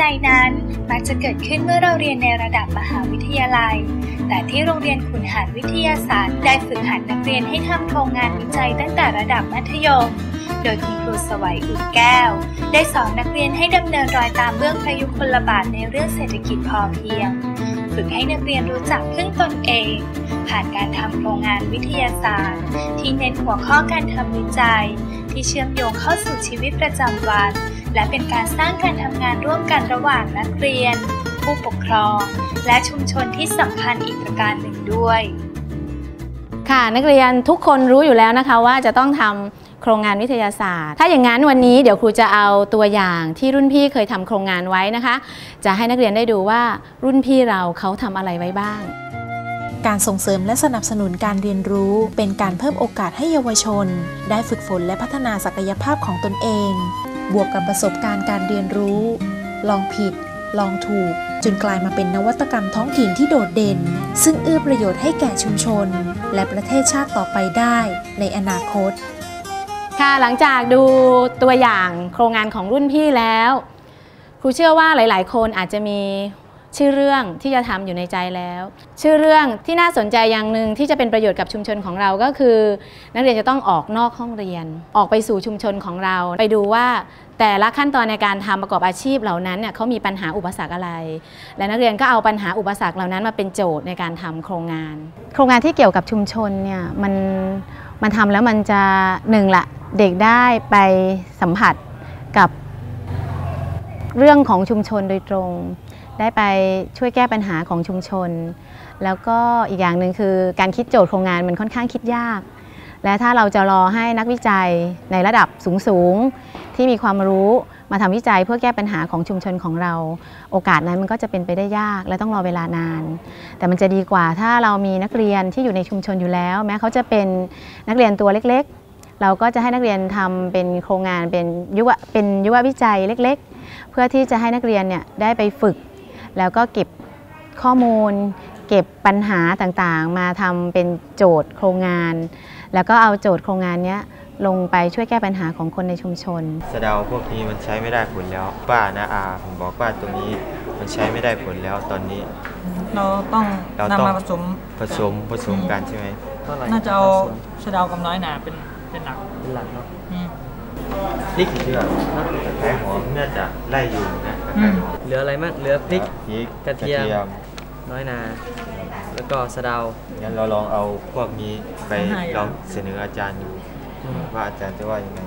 จัยนั้นมักจะเกิดขึ้นเมื่อเราเรียนในระดับมหาวิทยาลัย แต่ที่โรงเรียนขุนหารวิทยาศาสตร์ได้ฝึกหัดนักเรียนให้ทำโครงงานวิจัยตั้งแต่ระดับมัธยม โดยคุณครูสวัยอุ่นแก้ว ได้สอนนักเรียนให้ดำเนินรอยตามเบื้องพยุคลบาทในเรื่องเศรษฐกิจพอเพียง ฝึกให้นักเรียนรู้จักพึ่งตนเอง ผ่านการทำโครงงานวิทยาศาสตร์ ที่เน้นหัวข้อการทำวิจัย ที่เชื่อมโยงเข้าสู่ชีวิตประจำวัน และเป็นการสร้างการทำงานร่วมกันระหว่างนักเรียน ผู้ปกครอง และชุมชนที่สำคัญอีกประการหนึ่งด้วย ค่ะนักเรียนทุกคนรู้อยู่แล้วนะคะว่าจะต้องทำโครงงานวิทยาศาสตร์ ถ้าอย่างนั้นวันนี้เดี๋ยวครูจะเอาตัวอย่างที่รุ่นพี่เคยทำโครงงานไว้นะคะ จะให้นักเรียนได้ดูว่ารุ่นพี่เราเขาทำอะไรไว้บ้าง การส่งเสริมและสนับสนุนการเรียนรู้ เป็นการเพิ่มโอกาสให้เยาวชน ได้ฝึกฝนและพัฒนาศักยภาพของตนเอง บวกกับประสบการณ์การเรียนรู้ ลองผิด ลองถูก จนกลายมาเป็นนวัตกรรมท้องถิ่นที่โดดเด่น ซึ่งเอื้อประโยชน์ให้แก่ชุมชน และประเทศชาติต่อไปได้ในอนาคต ค่ะหลังจากดูตัวอย่างโครงงานของรุ่นพี่แล้ว ครูเชื่อว่าหลาย ๆ คนอาจจะมี ชื่อเรื่องที่จะทำอยู่ในใจแล้ว ชื่อเรื่องที่น่าสนใจอย่างหนึ่งที่จะเป็นประโยชน์กับชุมชนของเราก็คือ นักเรียนจะต้องออกนอกห้องเรียน ออกไปสู่ชุมชนของเรา ไปดูว่าแต่ละขั้นตอนในการทำประกอบอาชีพเหล่านั้นเนี่ยเขามีปัญหาอุปสรรคอะไร และนักเรียนก็เอาปัญหาอุปสรรคเหล่านั้นมาเป็นโจทย์ในการทำโครงงาน โครงงานที่เกี่ยวกับชุมชนเนี่ยมันมันทำแล้วมันจะหนึ่งละเด็กได้ไปสัมผัสกับเรื่องของชุมชนโดยตรง ได้ไปช่วยแก้ปัญหาของชุมชน แล้วก็อีกอย่างหนึ่งคือการคิดโจทย์โครงงานมันค่อนข้างคิดยาก และถ้าเราจะรอให้นักวิจัยในระดับสูงๆที่มีความรู้มาทำวิจัยเพื่อแก้ปัญหาของชุมชนของเรา โอกาสนั้นมันก็จะเป็นไปได้ยาก และต้องรอเวลานาน แต่มันจะดีกว่าถ้าเรามีนักเรียนที่อยู่ในชุมชนอยู่แล้ว แม้เขาจะเป็นนักเรียนตัวเล็กๆ เราก็จะให้นักเรียนทำเป็นโครงงานเป็นยุวเป็นยุววิจัยเล็ก ๆ เพื่อที่จะให้นักเรียนเนี่ยได้ไปฝึก แล้วก็เก็บข้อมูล เก็บปัญหาต่างๆ มาทำเป็นโจทย์โครงงาน แล้วก็เอาโจทย์โครงงานเนี้ยลงไปช่วยแก้ปัญหาของคนในชุมชน สะเดาพวกนี้มันใช้ไม่ได้ผลแล้ว ป้านะอาผมบอกว่าตรงนี้มันใช้ไม่ได้ผลแล้วตอนนี้ เราต้องเราต้องนำมาผสมผสมผสมกันใช่ไหมน่าจะเอาสะเดากับน้อยหนาเป็นเป็นหลักเป็นหลักเนาะอืม พริกเชื่อตะไคร้หอมน่าจะไล่อยู่นะตะไคร้หอมเหลืออะไรบ้างเหลือพริกพริกกระเทียม น้อยนา แล้วก็สะเดางั้นเราลองเอาพวกนี้ไปลองเสนออาจารย์ดูว่าอาจารย์จะว่ายังไง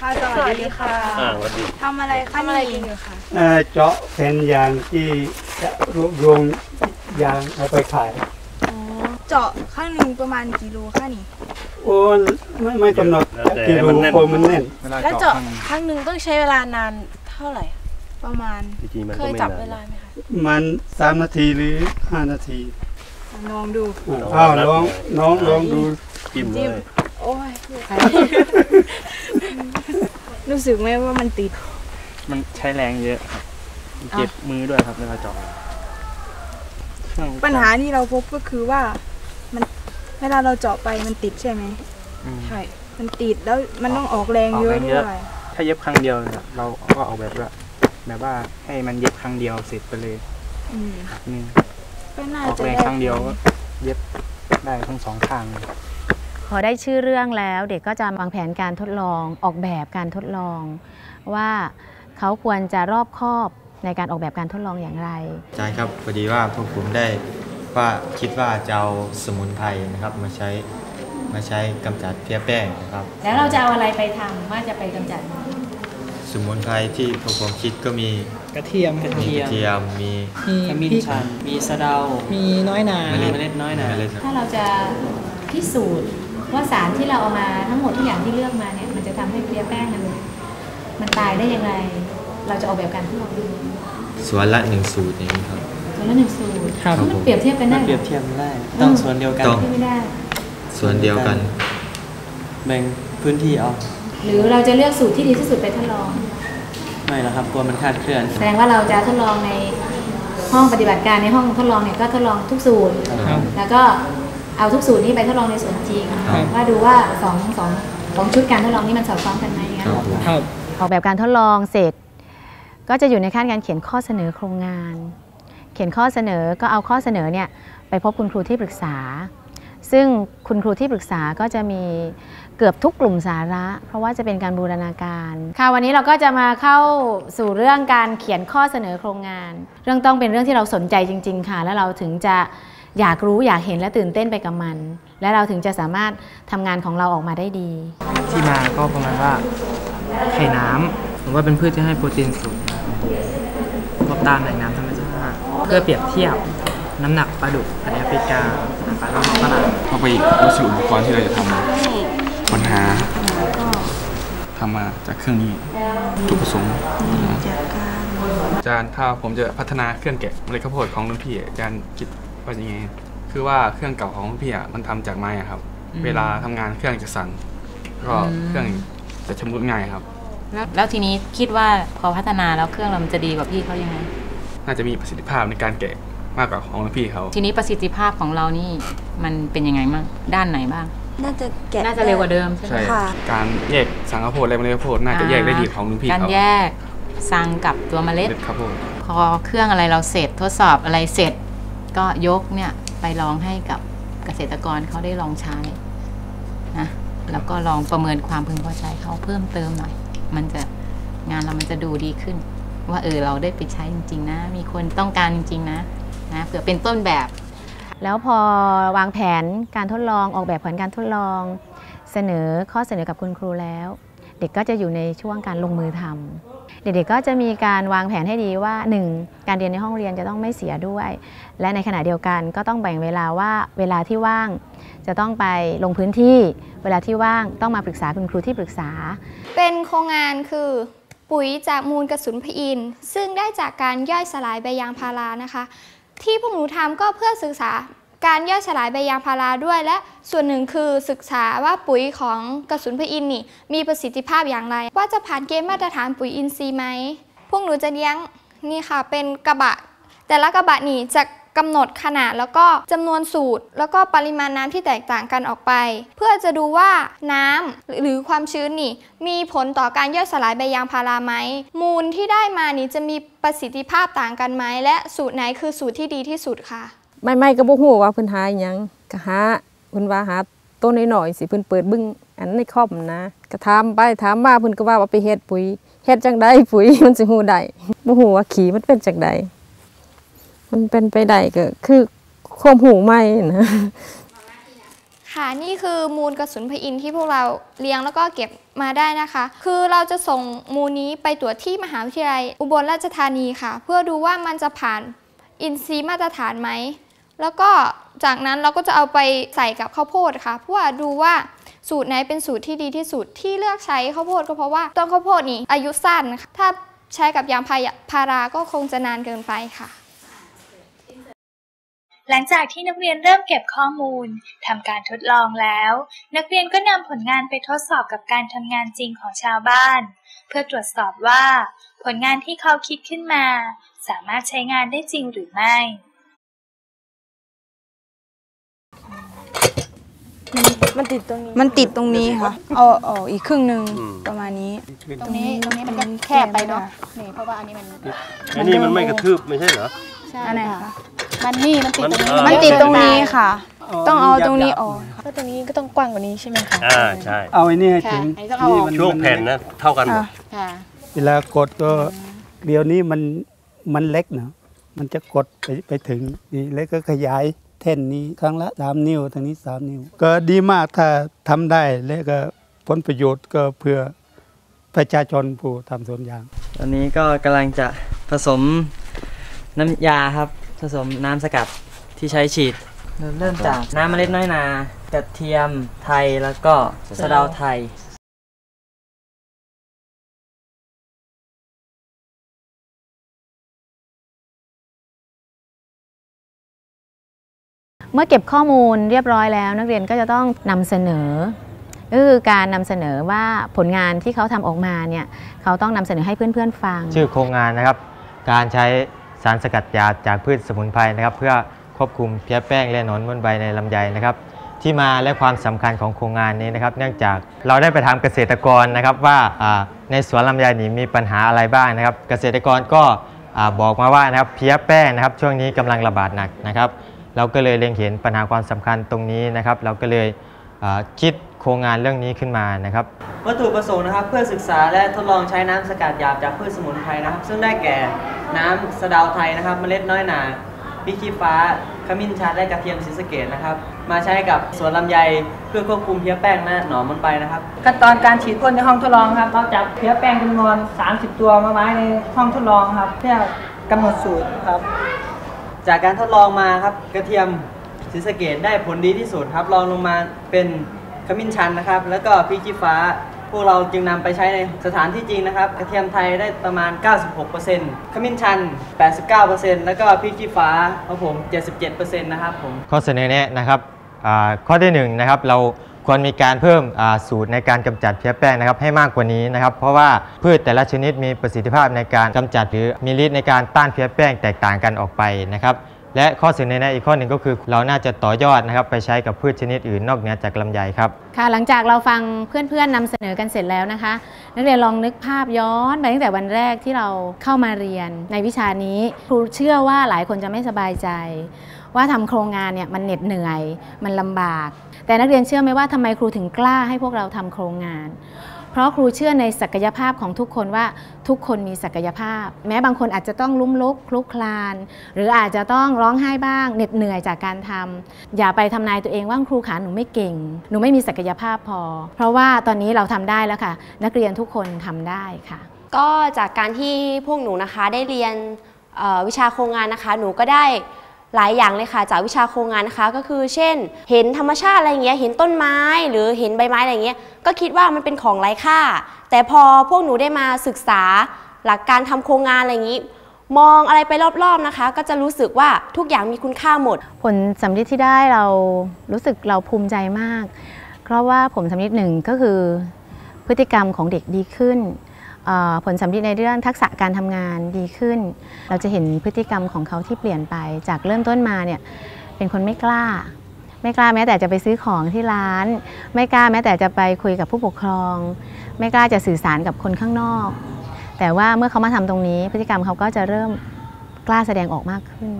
ค่ะ สวัสดีค่ะอ่าสวัสดีทำอะไรทำอะไรกันอยู่คะเอ่อเจาะแผ่นยางที่จะรวบรวมยางเอาไปขายอ๋อเจาะข้างหนึ่งประมาณกี่โลคะนี่โอ้ไม่ไม่กำหนดกิโลคนมันแน่นแล้วเจาะข้างหนึ่งต้องใช้เวลานานเท่าไหร่ ประมาณเคยจับเวลาไหมคะ มันสามนาทีหรือห้านาทีลองดู อ่าอ้าวลองน้องลองดู จิ้มโอ้ยรู้สึกไหมว่ามันติด มันใช้แรงเยอะครับเจ็บมือด้วยครับเวลาเจาะเครื่องปัญหาที่เราพบก็คือว่ามัน เวลาเราเจาะไปมันติดใช่ไหมอืมใช่ มันติดแล้วมันต้องออกแรงเยอะออกแรงด้เยอะวยถ้าเย็บครั้งเดียวเนี่ยเราก็เอาแบบว่าแบบว่าให้มันเย็บครั้งเดียวเสร็จไปเลยอืมนี่ก็น่าออกจะแรงได้ครั้งเดียวก็เย็บได้ทั้งสองข้างเลยพอได้ชื่อเรื่องแล้วเด็กก็จะวางแผนการทดลองออกแบบการทดลอง ว่าเขาควรจะรอบคอบในการออกแบบการทดลองอย่างไร อาจารย์ครับพอดีว่าพวกผมได้ ว่าคิดว่าจะเอาสมุนไพรนะครับมาใช้มาใช้กำจัดเพี้ยแป้งนะครับ แล้วเราจะเอาอะไรไปทำว่าจะไปกำจัดสมุนไพรที่พวกผมคิดก็มีกระเทียมมีกระเทียมมีมีขมิ้นพริกชัน มีสะเดา มีน้อยหนา เมล็ดเมล็ดน้อยนา เมล็ดนะถ้าเราจะพิสูจน์ว่าสารที่เราเอามาทั้งหมดทุกอย่างที่เลือกมาเนี่ยมันจะทำให้เพลียแป้งมันมันตายได้ยังไง เราจะออกแบบการทดลองดู สวนละหนึ่งสูตรอย่างนี้ครับ ตัวละหนึ่งสูตรครับ มันเปรียบเทียบกันได้มันหรอเปรียบเทียบไม่ได้ ต้องส่วนเดียวกันต้อง ที่ไม่ได้ ส่วนเดียวกัน แบ่งพื้นที่เอาหรือเราจะเลือกสูตรที่ดีที่สุดไปทดลอง ไม่แล้วครับกลัวมันคลาดเคลื่อนแสดงว่าเราจะทดลองในห้องปฏิบัติการในห้องทดลองเนี่ยก็ทดลองทุกสูตร ครับ แล้วก็เอาทุกสูตรนี้ไปทดลองในสวนจริง ครับ ว่าดูว่าสองสองสองชุดการทดลองนี้มันสอดคล้องกันไหมอย่างเงี้ยครับผม ครับ ออกแบบการทดลองเสร็จ ก็จะอยู่ในขั้นการเขียนข้อเสนอโครงงานเขียนข้อเสนอก็เอาข้อเสนอเนี่ยไปพบคุณครูที่ปรึกษา ซึ่งคุณครูที่ปรึกษาก็จะมีเกือบทุกกลุ่มสาระ เพราะว่าจะเป็นการบูรณาการค่ะวันนี้เราก็จะมาเข้าสู่เรื่องการเขียนข้อเสนอโครงงาน เรื่องต้องเป็นเรื่องที่เราสนใจจริง ๆ ค่ะ แล้วเราถึงจะอยากรู้อยากเห็นและตื่นเต้นไปกับมัน และเราถึงจะสามารถทำงานของเราออกมาได้ดี ที่มาก็ประมาณว่าไข่น้ำผมว่าเป็นพืชที่ให้โปรตีนสูงพบตามแหล่งน้ำธรรมชาติเพื่อเปรียบเทียบน้ำหนักปลาดุกพันธุ์แอฟริกาปลาลูกฝรั่งเข้าไปอีกวัสดุอุปกรณ์ที่เราจะทำค้นหาทำมาจากเครื่องนี้จุดประสงค์อาจารย์ถ้าผมจะพัฒนาเครื่องแกะเมล็ดข้าวโพดของรุ่นพี่อาจารย์คิดว่ายังไงคือว่าเครื่องเก่าของรุ่นพี่อะมันทำจากไม้อะครับ เวลาทำงานเครื่องจะสั่นก็เครื่องจะชำรุดง่ายครับแล้วแล้วทีนี้คิดว่าพอพัฒนาแล้วเครื่องเรามันจะดีกว่าพี่เขายังไง น่าจะมีประสิทธิภาพในการแกะมากกว่าของรุ่นพี่เขา ทีนี้ประสิทธิภาพของเรานี่มันเป็นยังไงบ้างด้านไหนบ้าง น่าจะแกะน่าจะเร็วกว่าเดิมใช่ไหมใช่ ค่ะ การแยกสังข้าวโพดและเมล็ดข้าวโพดน่าจะแยกได้ดีของรุ่นพี่การเขาแยกซังกับตัวเมล็ดเมล็ดข้าวโพด พอเครื่องอะไรเราเสร็จทดสอบอะไรเสร็จ ก็ยกเนี่ยไปลองให้กับเกษตรกรเขาได้ลองใช้นะแล้วก็ลองประเมินความพึงพอใจเขาเพิ่มเติมหน่อย มันจะงานเรามันจะดูดีขึ้น ว่าเออเราได้ไปใช้จริง ๆ นะ มีคนต้องการจริง ๆ นะนะเผื่อเป็นต้นแบบ แล้วพอวางแผนการทดลองออกแบบแผนการทดลอง เสนอข้อเสนอกับคุณครูแล้ว เด็กก็จะอยู่ในช่วงการลงมือทำเด็กๆก็จะมีการวางแผนให้ดีว่า 1. การเรียนในห้องเรียนจะต้องไม่เสียด้วย และในขณะเดียวกันก็ต้องแบ่งเวลาว่าเวลาที่ว่าง จะต้องไปลงพื้นที่ เวลาที่ว่างต้องมาปรึกษาคุณครูที่ปรึกษา เป็นโครงงานคือ ปุ๋ยจากมูลกระสุนพอินซึ่งได้จากการย่อยสลายใบยางพารานะคะ ที่พวกหนูทำก็เพื่อศึกษาการย่อยสลายใบยางพาราด้วย และส่วนหนึ่งคือศึกษาว่าปุ๋ยของกระสุนพอินนี่มีประสิทธิภาพอย่างไร ว่าจะผ่านเกณฑ์มาตรฐานปุ๋ยอินทรีย์ไหมพวกหนูจะเลี้ยงนี่ค่ะเป็นกระบะ แต่ละกระบะนี่จะ กำหนดขนาดแล้วก็จำนวนสูตร แล้วก็ปริมาณน้ำที่แตกต่างกันออกไป เพื่อจะดูว่าน้ำหรือความชื้นนี่มีผลต่อการย่อยสลายใบยางพาราไหมมูลที่ได้มานี่จะมีประสิทธิภาพต่างกันไหมและสูตรไหนคือสูตรที่ดีที่สุดค่ะ ไม่ไม่ก็บ่ฮู้ว่าเพิ่นหาอิหยังก็หาเพิ่นว่าหาต้นน้อยๆสิเพิ่นเปิดบิ่งอันในคอมนะก็ถามไปถามมาเพิ่นก็ว่าว่าไปเฮ็ดปุ๋ยเฮ็ดจังไดปุ๋ยมันสิฮู้ได้บ่ฮู้ว่าขี้มันเป็นจังได มันเป็นไปได้ก็คือความหูใหม่นะค่ะนี่คือมูลกระสุนพอินทร์ที่พวกเราเลี้ยงแล้วก็เก็บมาได้นะคะ คือเราจะส่งมูลนี้ไปตรวจที่มหาวิทยาลัยอุบลราชธานีค่ะ เพื่อดูว่ามันจะผ่านอินทรีย์มาตรฐานไหม แล้วก็จากนั้นเราก็จะเอาไปใส่กับข้าวโพดค่ะ เพื่อดูว่าสูตรไหนเป็นสูตรที่ดีที่สุดที่เลือกใช้ข้าวโพดก็เพราะว่าต้นข้าวโพดนี้อายุสั้นค่ะถ้าใช้กับยางพาราก็คงจะนานเกินไปค่ะ หลังจากที่นักเรียนเริ่มเก็บข้อมูลทำการทดลองแล้ว นักเรียนก็นำผลงานไปทดสอบกับการทำงานจริงของชาวบ้าน เพื่อตรวจสอบว่า ผลงานที่เขาคิดขึ้นมา สามารถใช้งานได้จริงหรือไม่มันติดตรงนี้ มันติดตรงนี้ค่ะ เอาออกอีกครึ่งหนึ่งประมาณนี้ ตรงนี้ตรงนี้มันก็แคบไปเนาะ นี่เพราะว่าอันนี้มันอันนี้มันไม่กระทืบไม่ใช่เหรอ ใช่อันไหนค่ะคะ มันนี่มันติดตรงนี้มันติดตรงนี้ค่ะ ต้องเอาตรงนี้ออกก็ตรงนี้ก็ต้องกว้างกว่านี้ใช่ไหมคะอ่าใช่เอาไอ้นี่ให้ถึงค่ะอันนี้ต้องเอาออกมัช่วงแผ่นนะเท่ากันหมดค่ะเวลากดก็เดี๋ยวนี้มันมันเล็กเนาะมันจะกดไปไปถึงนี่แล้วก็ขยายแท่นนี้ครั้งละสามนิ้วทางนี้สามนิ้ว ก็ดีมากถ้าทำได้แล้วก็ผลประโยชน์ก็เพื่อประชาชนผู้ทำสวนยาง ตอนนี้ก็กำลังจะผสม น้ำยาครับผสมน้ำสกัดที่ใช้ฉีด เริ่มจากน้ำเมล็ดน้อยนากระเทียมไทยแล้วก็สะเดาไทย เมื่อเก็บข้อมูลเรียบร้อยแล้ว นักเรียนก็จะต้องนำเสนอก็คือการนำเสนอว่าผลงานที่เขาทำออกมาเนี่ยเขาต้องนำเสนอให้เพื่อนๆฟัง ชื่อโครงงานนะครับ การใช้ สารสกัดยาจากพืชสมุนไพรนะครับ เพื่อควบคุมเพี้ยแป้งและหนอนบนใบในลำไยนะครับ ที่มาและความสำคัญของโครงงานนี้นะครับ เนื่องจากเราได้ไปถามเกษตรกรนะครับว่าในสวนลำไยนี้มีปัญหาอะไรบ้างนะครับ เกษตรกรก็บอกมาว่านะครับเพี้ยแป้งนะครับ ช่วงนี้กำลังระบาดหนักนะครับ เราก็เลยเล็งเห็นปัญหาความสำคัญตรงนี้นะครับ เราก็เลยคิดโครงงานเรื่องนี้ขึ้นมานะครับ วัตถุประสงค์นะครับเพื่อศึกษาและทดลองใช้น้ำสกัดหยาบจากพืชสมุนไพรนะครับ ซึ่งได้แก่ น้ำสะเดาวไทยนะครับ เมล็ดน้อยหนาพริกขี้ฟ้า ขมิ้นชันและกระเทียมศรีสะเกดนะครับ มาใช้กับสวนลำไยเพื่อควบคุมเพี้ยแป้งและหนอนมันไปนะครับ ขั้นตอนการฉีดพ่นในห้องทดลองครับเราจับเพี้ยแป้งจำนวน 30 ตัวมาไว้ในห้องทดลองครับ เพื่อกำหนดสูตรครับ จากการทดลองมาครับกระเทียมศรีสะเกดได้ผลดีที่สุดครับรองลงมาเป็นขมิ้นชันนะครับ แล้วก็พริกขี้ฟ้า พวกเราจึงนำไปใช้ในสถานที่จริงนะครับ กระเทียมไทยได้ประมาณ 96%ขมิ้นชัน 89%แล้วก็พริกขี้ฟ้าของผม 77%นะครับผม ข้อเสนอแนะนะครับข้อที่หนึ่งนะครับเราควรมีการเพิ่มสูตรในการกำจัดเพี้ยแป้งนะครับให้มากกว่านี้นะครับ เพราะว่าพืชแต่ละชนิดมีประสิทธิภาพในการกำจัดหรือมีฤทธิ์ในการต้านเพี้ยแป้งแตกต่างกันออกไปนะครับ และข้อเสนอแนะอีกข้อหนึ่งก็คือ เราน่าจะต่อยอดนะครับไปใช้กับพืชชนิดอื่นนอกเหนือจากลำไยครับค่ะหลังจากเราฟังเพื่อนๆนำเสนอกันเสร็จแล้วนะคะ นักเรียนลองนึกภาพย้อนไปตั้งแต่วันแรกที่เราเข้ามาเรียนในวิชานี้ครูเชื่อว่าหลายคนจะไม่สบายใจ ว่าทำโครงงานเนี่ยมันเหน็ดเหนื่อย มันลำบาก แต่นักเรียนเชื่อไหมว่าทำไมครูถึงกล้าให้พวกเราทำโครงงาน เพราะครูเชื่อในศักยภาพของทุกคนว่าทุกคนมีศักยภาพ แม้บางคนอาจจะต้องลุ้มลุกคลุกคลาน หรืออาจจะต้องร้องไห้บ้างเหน็ดเหนื่อยจากการทำอย่าไปทำนายตัวเองว่าครูขาหนูไม่เก่ง หนูไม่มีศักยภาพพอ เพราะว่าตอนนี้เราทำได้แล้วค่ะ นักเรียนทุกคนทำได้ค่ะ ก็จากการที่พวกหนูนะคะได้เรียนวิชาโครงงานนะคะ หนูก็ได้ หลายอย่างเลยค่ะจากวิชาโครงงานนะคะ ก็คือเช่น เห็นธรรมชาติอะไรเงี้ยเห็นต้นไม้หรือเห็นใบไม้อะไรเงี้ยก็คิดว่ามันเป็นของไร้ค่า แต่พอพวกหนูได้มาศึกษาหลักการทำโครงงานอะไรอย่างงี้ มองอะไรไปรอบๆนะคะ ก็จะรู้สึกว่าทุกอย่างมีคุณค่าหมด ผลสำลิดที่ได้เรารู้สึกเราภูมิใจมาก เพราะว่าผลสำลิดหนึ่งก็คือพฤติกรรมของเด็กดีขึ้น ผลสำลิดในเรื่องทักษะการทำงานดีขึ้น เราจะเห็นพฤติกรรมของเขาที่เปลี่ยนไป จากเริ่มต้นมาเนี่ยเป็นคนไม่กล้า ไม่กล้าแม้แต่จะไปซื้อของที่ร้าน ไม่กล้าแม้แต่จะไปคุยกับผู้ปกครอง ไม่กล้าจะสื่อสารกับคนข้างนอก แต่ว่าเมื่อเขามาทำตรงนี้ พฤติกรรมเขาก็จะเริ่มกล้าแสดงออกมากขึ้น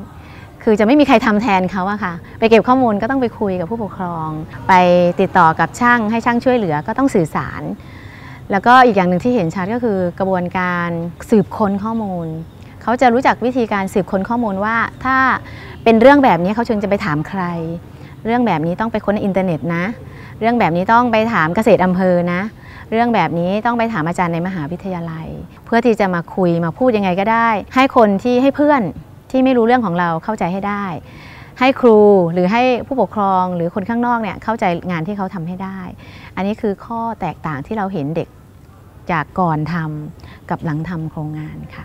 คือจะไม่มีใครทำแทนเขาอะค่ะ ไปเก็บข้อมูลก็ต้องไปคุยกับผู้ปกครอง ไปติดต่อกับช่างให้ช่างช่วยเหลือก็ต้องสื่อสาร แล้วก็อีกอย่างหนึ่งที่เห็นชัดก็คือกระบวนการสืบค้นข้อมูล เขาจะรู้จักวิธีการสืบค้นข้อมูลว่า ถ้าเป็นเรื่องแบบนี้เขาชวนจะไปถามใคร เรื่องแบบนี้ต้องไปค้นในอินเทอร์เน็ตนะ เรื่องแบบนี้ต้องไปถามเกษตรอำเภอนะ เรื่องแบบนี้ต้องไปถามอาจารย์ในมหาวิทยาลัย เพื่อที่จะมาคุยมาพูดยังไงก็ได้ ให้คนที่ให้เพื่อนที่ไม่รู้เรื่องของเราเข้าใจให้ได้ ให้ครูหรือให้ผู้ปกครองหรือคนข้างนอกเนี่ยเข้าใจงานที่เขาทำให้ได้ อันนี้คือข้อแตกต่างที่เราเห็นเด็ก จากก่อนทำกับหลังทำโครงงานค่ะ